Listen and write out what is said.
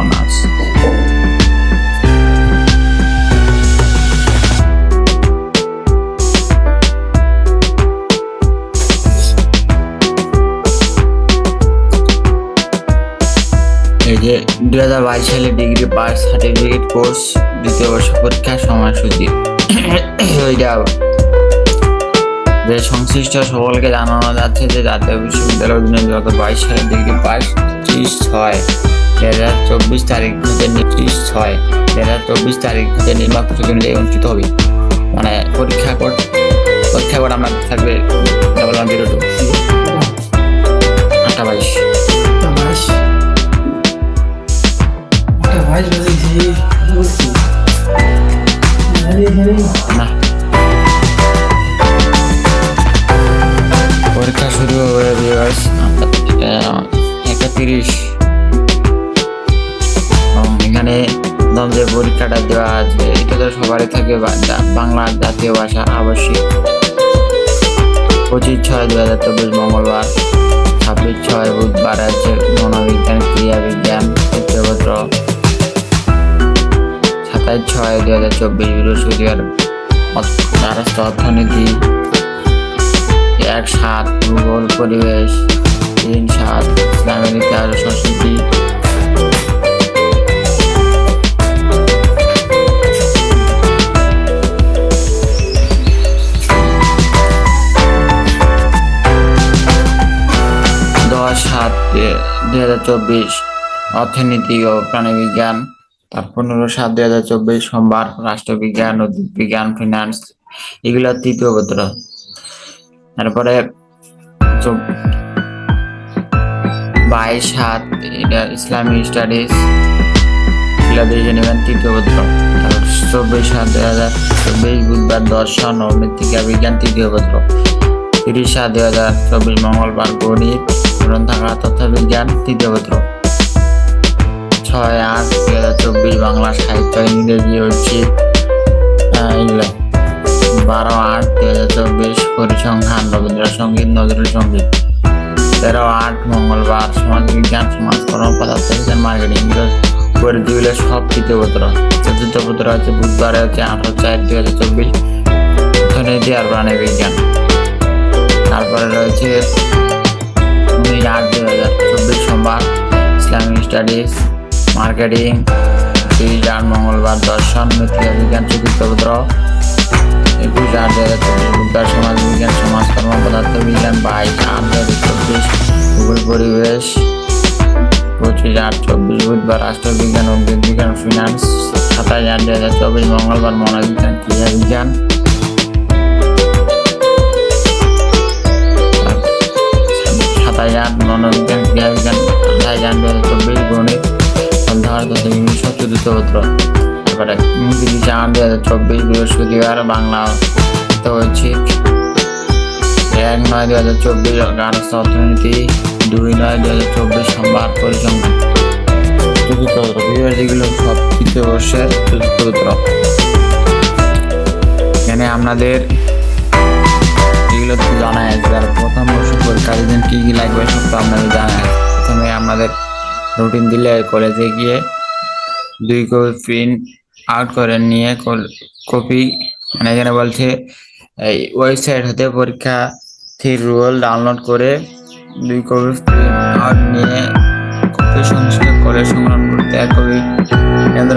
Honours এই যে দুই হাজার বাইশ সালে ডিগ্রি পাস সার্টিফিকেট কোর্স দ্বিতীয় বর্ষ পরীক্ষার সময়সূচি। যে সংশ্লিষ্ট সকলকে জানানো যাচ্ছে যে জাতীয় বিশ্ববিদ্যালয় অধীনে দু হাজার বাইশ সালে ডিগ্রি পাস, ত্রিশ ছয়। দু হাজার চব্বিশ তারিখ থেকে ত্রিশ ছয় দু হাজার চব্বিশ তারিখ থেকে নির্বাচন প্রতিযোগিতা অনুষ্ঠিত হবে মানে পরীক্ষা কোড পরীক্ষা কোড আমার থাকবে ডাবল ওয়ান জিরো টু আটটা বাইশ Abaixo. Abaixo, mas existe. Doce. Hari, hari. না পরীক্ষাটা দেওয়া আছে। এটা তো সবারই থাকে বাংলা জাতীয় ভাষা আবশ্যিক। পঁচিশ ছয় দু হাজার চব্বিশ মঙ্গলবার, ছাব্বিশ ছয় বুধবার আছে মনোবিজ্ঞান ক্রিয়া বিজ্ঞান চিত্রপত্র সাতাশ ছয় দু হাজার চব্বিশ বৃহস্পতিবার দ্বারস্থ অর্থনীতি। এক সাত ভূগোল পরিবেশ, তিন সাত ইসলামের সংস্কৃতি সাত দুই হাজার চব্বিশ অর্থনীতি ও প্রাণীবিজ্ঞান, তার পনেরো সাত, দুই হাজার চব্বিশ সোমবার রাষ্ট্রবিজ্ঞান উদ্ভিদ বিজ্ঞান ফিনান্স এগুলো তৃতীয় পত্র। তারপরে বাইশ সাত, এটা ইসলামিক স্টাডিজ, এগুলো দেখে নেবেন তৃতীয় পত্র। চব্বিশ সাত, দুই হাজার চব্বিশ বুধবার দর্শন ও মৃত্তিকা বিজ্ঞান তৃতীয় পত্র। তিরিশ সাত, দুই হাজার চব্বিশ মঙ্গলবার গণিত গ্রন্থাগার তথ্য বিজ্ঞান তৃতীয় পত্র। ছয় আট দুই হাজার চব্বিশ বাংলা সাহিত্য, ইংরেজি এগুলো বারো আট দুই হাজার চব্বিশ পরিসংখ্যান, রবীন্দ্রসঙ্গীত, নজরুল সংগীত। তেরো আট মঙ্গলবার সমাজ বিজ্ঞান সমাজকর্ম পদার্থ মার্কেটিং দিলে সব তৃতীয় পত্র। চতুর্থ পত্র হচ্ছে বুধবারে হচ্ছে আঠারো চার দুই হাজার চব্বিশ অর্থনীতি আর প্রাণী বিজ্ঞান তারপরে রয়েছে উনিশ আট দুই হাজার চব্বিশ সোমবার ইসলামিক স্টাডিজ মার্কেটিং তিরিশ আট মঙ্গলবার দর্শন মৃত্তিকা বিজ্ঞান, চতুর্থ পত্র। একুশ আট দুই হাজার চব্বিশ বুধবার সমাজ বিজ্ঞান সমাজকর্ম পদার্থ বিজ্ঞান বাইশ আট দুই হাজার চব্বিশ, ভূগোল, পরিবেশ। পঁচিশ আট চব্বিশ বুধবার রাষ্ট্রবিজ্ঞান উদ্ভিদ বিজ্ঞান ফিনান্স সাতাশ আট দুই হাজার চব্বিশ মঙ্গলবার মনোবিজ্ঞান, ক্রিয়া বিজ্ঞান। বিজ্ঞান আঠাশ আট দুই হাজার চব্বিশ গণিত সন্ধ্যার তথা ইংলিশ চতুর্থ পত্র তারপরে উনত্রিশ আট দুই হাজার চব্বিশ বৃহস্পতিবার বাংলা ঐচ্ছিক এক নয় দুই হাজার চব্বিশ গার্হস্থ্য অর্থনীতি, দুই নয় দুই হাজার চব্বিশ সোমবার পরিসংখ্যান। চতুর্থ পত্র বিভাজিগুলো সব তৃতীয় বর্ষের চতুর্থ পত্র এখানে আপনাদের কি কি লাগবে সব তো আপনাদের জানাই আছে। প্রথমে আমাদের রুটিন দিলে কলেজে গিয়ে দুই কপি প্রিন্ট আউট করে নিয়ে কপি মানে এখানে বলছে, এই ওয়েবসাইট হতে পরীক্ষা থ্রি রুল ডাউনলোড করে দুই কপি প্রিন্ট আউট নিয়ে কপি সংশ্লিষ্ট করে সংগ্রহ করতে এক কপি কেন্দ্র